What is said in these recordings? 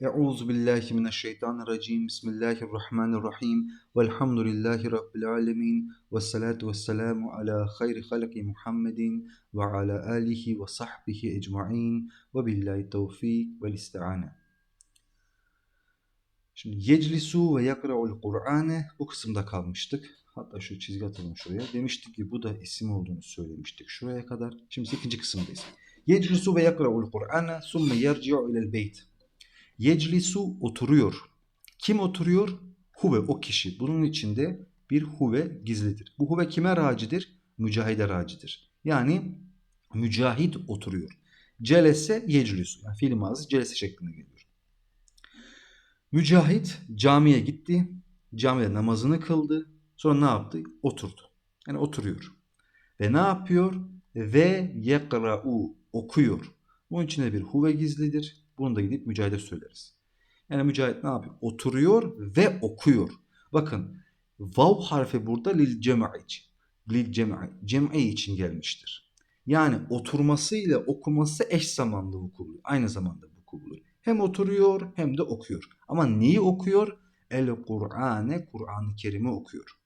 Euzu billahi mineşşeytanirracim. Bismillahirrahmanirrahim. Velhamdülillahi rabbil alamin. Ves salatu vesselamu ala hayri halqi Muhammedin ve ala alihi ve sahbihi ecmaîn. Ve billahi tevfik ve isti'ane. Şimdi yeclisu ve yakra'ul Kur'ane bu kısımda kalmıştık. Hatta şu çizgi atalım şuraya. Demiştik ki bu da isim olduğunu söylemiştik şuraya kadar. Şimdi ikinci kısımdayız. Yeclisu ve yakra'ul Kur'ane summe yerci'u ilel beyt. Yeclisu oturuyor. Kim oturuyor? Huve o kişi. Bunun içinde bir huve gizlidir. Bu huve kime racidir? Mücahide racidir. Yani mücahit oturuyor. Celese yeclisu. Yani fiil mazı celese şeklinde geliyor. Mücahit camiye gitti. Camide namazını kıldı. Sonra ne yaptı? Oturdu. Yani oturuyor. Ve ne yapıyor? Ve yekra'u okuyor. Bunun içinde bir huve gizlidir. Bunu da gidip mücahide söyleriz. Yani mücahit ne yapıyor? Oturuyor ve okuyor. Bakın vav harfi burada lil cem'i için. Lil cem'i, cem'i için gelmiştir. Yani oturması ile okuması eş zamanlı vuku buluyor. Aynı zamanda vuku buluyor. Hem oturuyor hem de okuyor. Ama neyi okuyor? El Kur'ane, Kur'an-ı Kerim'i okuyor.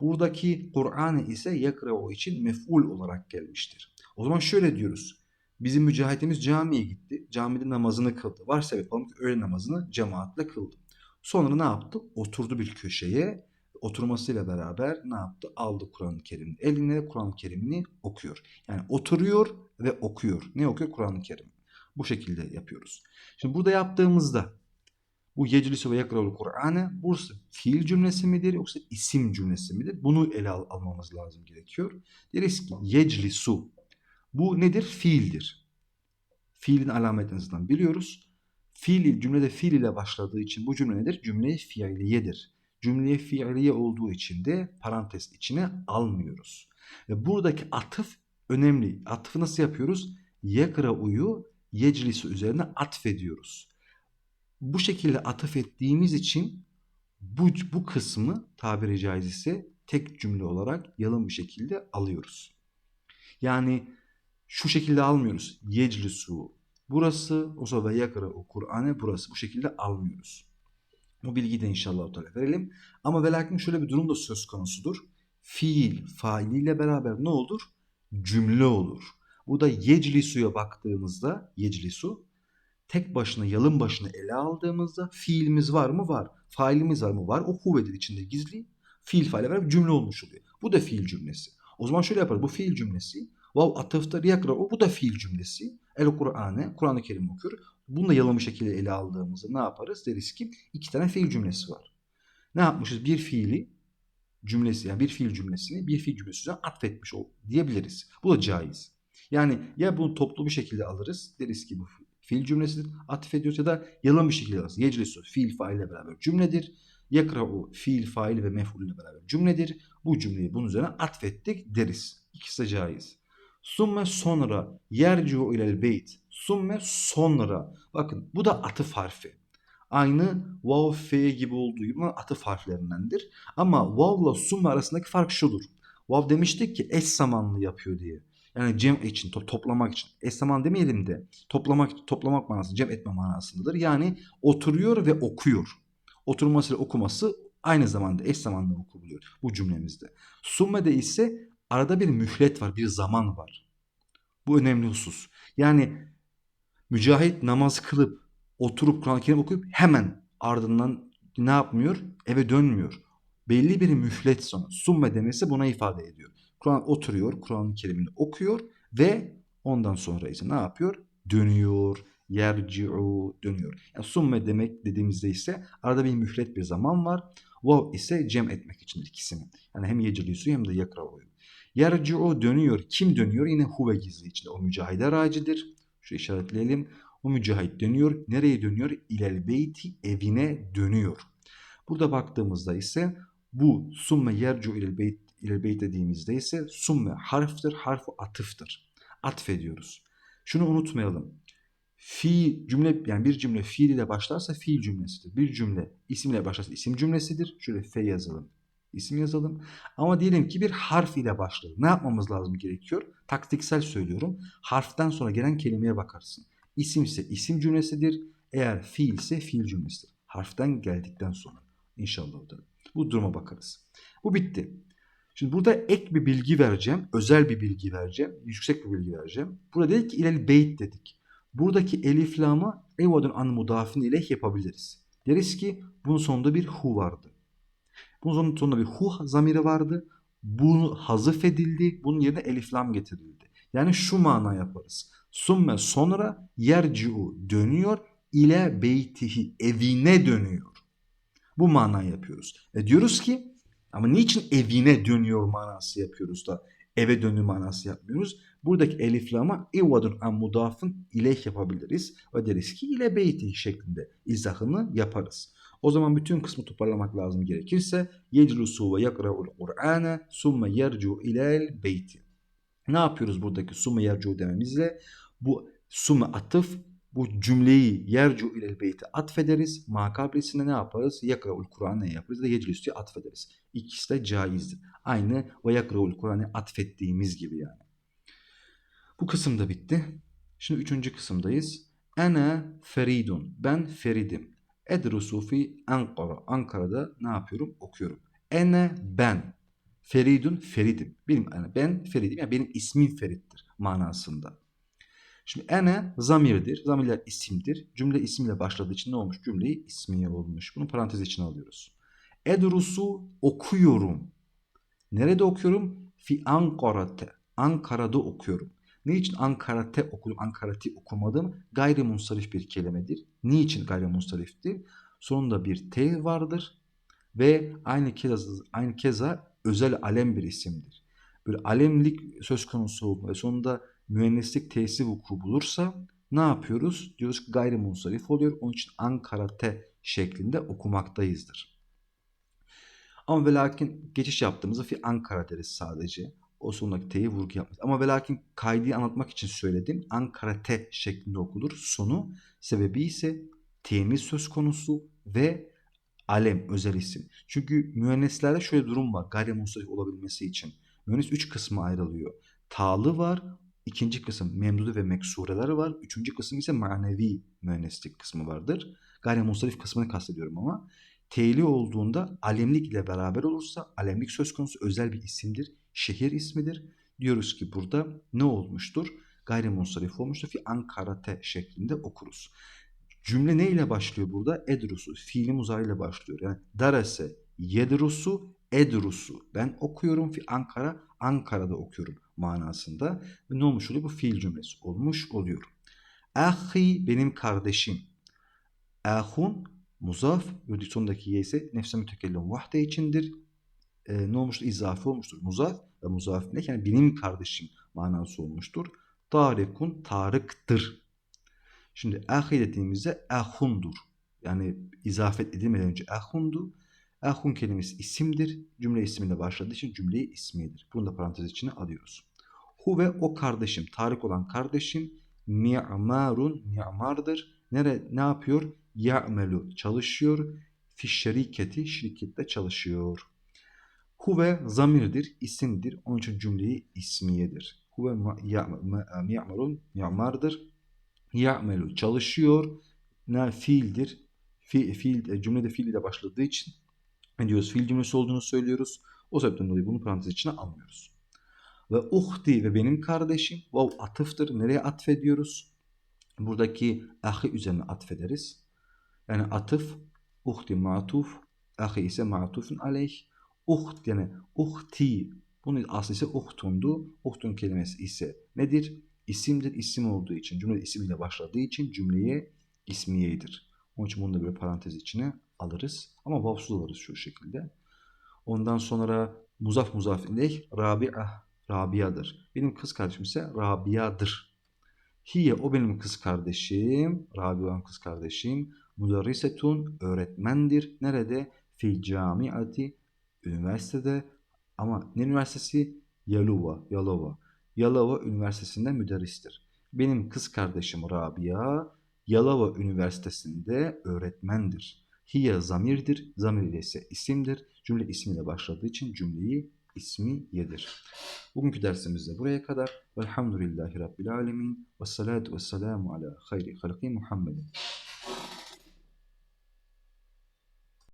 Buradaki Kur'an ise yakra'u için mef'ul olarak gelmiştir. O zaman şöyle diyoruz. Bizim mücahitimiz camiye gitti. Camide namazını kıldı. Varsa yapalım ki öğle namazını cemaatle kıldı. Sonra ne yaptı? Oturdu bir köşeye. Oturmasıyla beraber ne yaptı? Aldı Kur'an-ı Kerim'i. Eline Kur'an-ı Kerim'ini okuyor. Yani oturuyor ve okuyor. Ne okuyor? Kur'an-ı Kerim. Bu şekilde yapıyoruz. Şimdi burada yaptığımızda bu yeclisu ve yakraul Kur'an'ı burası fiil cümlesi midir yoksa isim cümlesi midir? Bunu ele al almamız lazım gerekiyor. Deriz ki yeclisu bu nedir? Fiildir. Fiilin alametlerinden biliyoruz. Fiil cümlede fiil ile başladığı için bu cümle nedir? Cümle fiiliyedir. Cümle fiiliye olduğu için de parantez içine almıyoruz. Ve buradaki atıf önemli. Atıfı nasıl yapıyoruz? Yekra'uyu yeclisi üzerine atfediyoruz. Bu şekilde atıf ettiğimiz için bu, bu kısmı tabiri caizse tek cümle olarak yalın bir şekilde alıyoruz. Yani şu şekilde almıyoruz. Yeclisu burası o zaman yakra o Kur'an'ı burası bu şekilde almıyoruz. Bu bilgiyi de inşallah Teala verelim. Ama ve lakin şöyle bir durum da söz konusudur. Fiil failiyle beraber ne olur? Cümle olur. Bu da yeclisu'ya baktığımızda yeclisu tek başına yalın başına ele aldığımızda fiilimiz var mı? Var. Failimiz var mı? Var. O kuvvetin içinde gizli. Fiil faile beraber cümle olmuş oluyor. Bu da fiil cümlesi. O zaman şöyle yaparız. Bu fiil cümlesi Vav atıfta yakra'u bu da fiil cümlesi. El Kur'an'ı, Kur'an-ı Kerim okuyor. Bunu da bir şekilde ele aldığımızda ne yaparız? Deriz ki iki tane fiil cümlesi var. Ne yapmışız? Bir fiili cümlesi yani bir fiil cümlesini bir fiil cümlesi üzerine atfetmiş ol diyebiliriz. Bu da caiz. Yani ya bunu toplu bir şekilde alırız. Deriz ki bu fiil cümlesidir. Atfediyoruz ya da yalın bir şekilde alırız. Yeclisu fiil faile beraber cümledir. Yakra'u fiil fail ve mef'ul ile beraber cümledir. Bu cümleyi bunun üzerine atfettik deriz. İkisi de caiz. Summe sonra yercu ilel beyt. Summe sonra. Bakın bu da atıf harfi. Aynı vav fe gibi olduğu gibi atıf harflerindendir. Ama vavla summe arasındaki fark şudur. Vav demiştik ki eş zamanlı yapıyor diye. Yani cem için, to toplamak için. Eş zaman demeyelim de toplamak toplamak manası, cem etme manasındadır. Yani oturuyor ve okuyor. Oturması ile okuması aynı zamanda eş zamanlı okuluyor bu cümlemizde. Summe'de ise arada bir mühlet var, bir zaman var. Bu önemli husus. Yani mücahit namaz kılıp oturup Kur'an-ı Kerim okuyup hemen ardından ne yapmıyor? Eve dönmüyor. Belli bir mühlet sonra summe demesi buna ifade ediyor. Kur'an oturuyor, Kur'an-ı Kerim'ini okuyor ve ondan sonra ise ne yapıyor? Dönüyor, yerci'u dönüyor. Yani summe demek dediğimizde ise arada bir mühlet bir zaman var. Vav ise cem etmek için ikisini. Yani hem yecilisu hem de yakra'u. Yerci'u dönüyor. Kim dönüyor? Yine huve gizli içinde. O mücahide racidir. Şu işaretleyelim. O mücahit dönüyor. Nereye dönüyor? İlel beyti evine dönüyor. Burada baktığımızda ise bu summe yercu ilel beyt, ilel beyt dediğimizde ise summe harftir. Harfu atıftır. Atfediyoruz. Şunu unutmayalım. Fi cümle yani bir cümle fiil ile başlarsa fiil cümlesidir. Bir cümle isimle başlarsa isim cümlesidir. Şöyle fe yazalım isim yazalım. Ama diyelim ki bir harf ile başladı. Ne yapmamız lazım gerekiyor? Taktiksel söylüyorum. Harften sonra gelen kelimeye bakarsın. İsim ise isim cümlesidir. Eğer fiil ise fiil cümlesidir. Harften geldikten sonra. İnşallah. Bu duruma bakarız. Bu bitti. Şimdi burada ek bir bilgi vereceğim. Özel bir bilgi vereceğim. Yüksek bir bilgi vereceğim. Burada dedik ki ilel beyt dedik. Buradaki elif lamı evadun an mudafin ile yapabiliriz. Deriz ki bunun sonunda bir hu vardı. Bunun sonunda bir hu zamiri vardı. Bu hazıf edildi. Bunun yerine elif lam getirildi. Yani şu mana yaparız. Summe sonra yerciu dönüyor ile beytihi evine dönüyor. Bu mana yapıyoruz. E diyoruz ki ama niçin evine dönüyor manası yapıyoruz da eve dönü manası yapmıyoruz? Buradaki elif lama ivadun an mudafın ileyh yapabiliriz. Ve deriz ki ile beyti şeklinde izahını yaparız. O zaman bütün kısmı toparlamak lazım gerekirse yeclusu ve yakra'ul Kur'ane summe yercu ilel beyti. Ne yapıyoruz buradaki summe yercu dememizle? Bu summe atıf bu cümleyi yercu ilel beyti atfederiz. Makabresine ne yaparız? Yakraul Kur'an'ı yaparız? Da yeclisü atfederiz. İkisi de caizdir. Aynı ve yakraul Kur'an'ı atfettiğimiz gibi yani. Bu kısım da bitti. Şimdi üçüncü kısımdayız. Ene feridun. Ben feridim. Edrusu fi Ankara. Ankara'da ne yapıyorum? Okuyorum. Ene ben. Feridun feridim. Benim yani ben feridim. Yani benim ismim Ferit'tir manasında. Şimdi ene zamirdir. Zamirler isimdir. Cümle isimle başladığı için ne olmuş? Cümleyi ismiye olmuş. Bunu parantez içine alıyoruz. Edrusu okuyorum. Nerede okuyorum? Fi Ankara'te. Ankara'da okuyorum. Niçin Ankara'te okudum, Ankara'ti okumadım? Gayrimunsarif bir kelimedir. Niçin gayrimunsariftir? Sonunda bir T vardır ve aynı keza, aynı keza özel alem bir isimdir. Bir alemlik söz konusu olduğunda ve sonunda müenneslik T'si vuku bulursa ne yapıyoruz? Diyoruz ki gayrimunsarif oluyor. Onun için Ankara'te şeklinde okumaktayızdır. Ama ve lakin geçiş yaptığımızda fi Ankara deriz sadece. O sondaki T'yi vurgu yapmış. Ama ve lakin anlatmak için söyledim. Ankara T şeklinde okunur. Sonu sebebi ise temiz söz konusu ve alem özel isim. Çünkü müenneslerde şöyle durum var. Gayrimunsarif olabilmesi için. Müennes 3 kısma ayrılıyor. Ta'lı var. İkinci kısım memdudu ve meksureleri var. Üçüncü kısım ise manevi müenneslik kısmı vardır. Gayrimunsarif kısmını kastediyorum ama. T'li olduğunda alemlik ile beraber olursa alemlik söz konusu özel bir isimdir. Şehir ismidir. Diyoruz ki burada ne olmuştur? Gayrimunsarif olmuştur. Fi Ankarate şeklinde okuruz. Cümle ne ile başlıyor burada? Edrusu. Fiili muzari ile başlıyor. Yani darase yedrusu edrusu. Ben okuyorum fi Ankara. Ankara'da okuyorum manasında. Ne olmuş oluyor? Bu fiil cümlesi olmuş oluyor. Ahi benim kardeşim. Ahun muzaf ve sondaki ye ise nefse mütekellim vahde içindir. Ee, ne olmuştur? İzafi olmuştur. Muzaf ve muzaf ne? Yani benim kardeşim manası olmuştur. Tarikun tarıktır. Şimdi ahi dediğimizde ahundur. Yani izafet edilmeden önce ahundu. Ahun kelimesi isimdir. Cümle ismiyle başladığı için cümleyi ismidir. Bunu da parantez içine alıyoruz. Hu ve o kardeşim, Tarık olan kardeşim mi'marun mi'mardır. Nere, ne yapıyor? Ya'melu çalışıyor. Fi şirketi şirkette çalışıyor. Hu ve zamirdir, isimdir. Onun için cümleyi ismiyedir. Hu ve mi'marun mi'mardır. Ya'melu çalışıyor. Ne fiildir. Fi, fiil, cümlede fiil ile başladığı için ne diyoruz? Fiil cümlesi olduğunu söylüyoruz. O sebepten dolayı bunu parantez içine almıyoruz. Ve uhti ve benim kardeşim. Vav atıftır. Nereye atfediyoruz? Buradaki ahi üzerine atfederiz. Yani atıf, uhti matuf, ahi ise matufun aleyh. Uht yani uhti. Bunun aslı ise uhtundu. Uhtun kelimesi ise nedir? İsimdir. İsim olduğu için, cümle ismiyle başladığı için cümleye ismiyedir. Onun için bunu da böyle parantez içine alırız. Ama vavsuz alırız şu şekilde. Ondan sonra muzaf muzaf ileyh Rabi'ah Rabia'dır. Benim kız kardeşim ise Rabia'dır. Hiye o benim kız kardeşim. Rabia olan kız kardeşim. Müderrisetun öğretmendir. Nerede? Fil camiati üniversitede. Ama ne üniversitesi? Yalova. Yalova. Yalova Üniversitesi'nde müderristir. Benim kız kardeşim Rabia Yalova Üniversitesi'nde öğretmendir. Hiye zamirdir. Zamir ise isimdir. Cümle ismiyle başladığı için cümleyi ismi yedir. Bugünkü dersimiz de buraya kadar. Velhamdülillahi Rabbil Alemin. Ve salatu ve selamu ala hayri halki Muhammedin.